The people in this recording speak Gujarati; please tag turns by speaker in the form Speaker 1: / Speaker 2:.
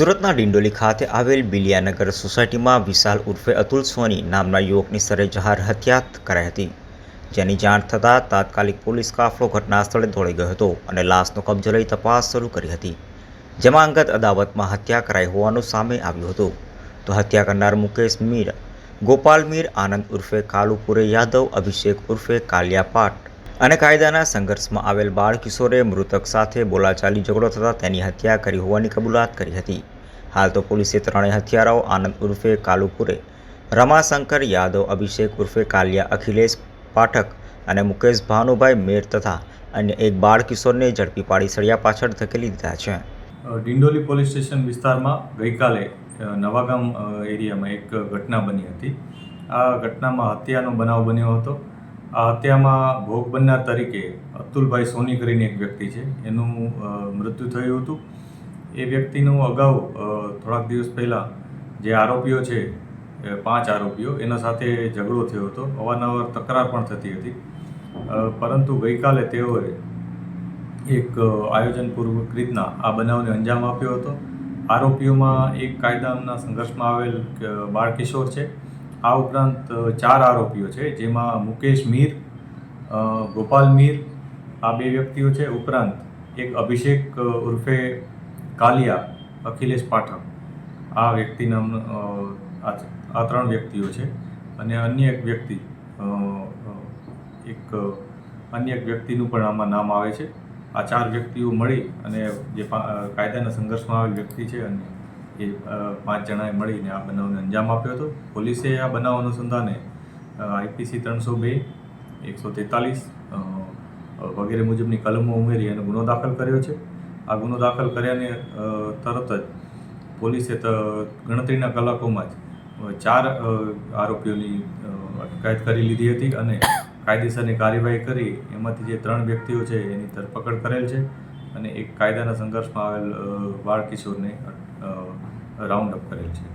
Speaker 1: સુરતના ડિંડોલી ખાતે આવેલ બિલિયાનગર સોસાયટીમાં વિશાલ ઉર્ફે અતુલ સોની નામના યુવકની સરેજહાર હત્યા કરાઈ હતી, જેની જાણ થતાં તાત્કાલિક પોલીસ કાફલો ઘટના સ્થળે દોડી ગયો હતો અને લાશનો કબજો લઈ તપાસ શરૂ કરી હતી, જેમાં અંગત અદાવતમાં હત્યા કરાઈ હોવાનું સામે આવ્યું હતું. તો હત્યા કરનાર મુકેશ મીર, ગોપાલ મીર, આનંદ ઉર્ફે કાલુપુરે યાદવ, અભિષેક ઉર્ફે કાલિયા પાટ અને કાયદાના સંઘર્ષમાં આવેલ બાળ કિશોરે મૃતક સાથે બોલાચાલી ઝઘડો થતાં તેની હત્યા કરી હોવાની કબૂલાત કરી હતી. હાલ તો પોલીસે ત્રણેય હત્યારાઓ આનંદ ઉર્ફે કાલુપુરે રમાશંકર યાદવ, અભિષેક ઉર્ફે કાલિયા, અખિલેશ પાઠક અને મુકેશ ભાનુભાઈ મેર તથા અન્ય એક બાળ કિશોરને ઝડપી પાડી સળિયા પાછળ ધકેલી દીધા છે.
Speaker 2: ડિંડોલી પોલીસ સ્ટેશન વિસ્તારમાં ગઈકાલે નવાગામ એરિયામાં એક ઘટના બની હતી. આ ઘટનામાં હત્યાનો બનાવ બન્યો હતો. આ હત્યામાં ભોગ બનનાર તરીકે અતુલભાઈ સોની કરીને એક વ્યક્તિ છે. એનું મૃત્યુ થયું હતું. એ વ્યક્તિનું અગાઉ થોડાક દિવસ પહેલાં જે આરોપીઓ છે પાંચ આરોપીઓ, એના સાથે ઝઘડો થયો હતો. અવારનવાર તકરાર પણ થતી હતી. પરંતુ ગઈકાલે તેઓએ એક આયોજનપૂર્વક રીતના આ બનાવને અંજામ આપ્યો હતો. આરોપીઓમાં એક કાયદાના સંઘર્ષમાં આવેલ બાળકિશોર છે. આ ઉપરાંત ચાર આરોપીઓ છે, જેમાં મુકેશ મીર ગોપાલ મીર, આ બે વ્યક્તિઓ છે, ઉપરાંત એક અભિષેક ઉર્ફે કાલિયા, અખિલેશ પાઠક. આ વ્યક્તિ નામ આ ત્રણ વ્યક્તિઓ છે. અને અન્ય એક વ્યક્તિ એક અન્ય એક વ્યક્તિનું પણ આમાં નામ આવે છે. આ ચાર વ્યક્તિઓ મળી અને જે કાયદાના સંઘર્ષમાં આવેલ વ્યક્તિ છે અને એ પાંચ જણાએ મળીને આ બનાવને અંજામ આપ્યો હતો. પોલીસે આ બનાવ અનુસંધાને આઈપીસી ત્રણસો બે, એકસો તેતાલીસ વગેરે મુજબની કલમો ઉમેરી અને ગુનો દાખલ કર્યો છે. આ ગુનો દાખલ કર્યાને તરત જ પોલીસે ગણતરીના કલાકોમાં જ ચાર આરોપીઓની અટકાયત કરી લીધી હતી અને કાયદેસરની કાર્યવાહી કરી. એમાંથી જે ત્રણ વ્યક્તિઓ છે, એની ધરપકડ કરેલ છે. અને એક કાયદાના સંઘર્ષમાં આવેલ બાળકિશોરને બાળ કિશોરને રાઉન્ડ અપ કરેલ છે.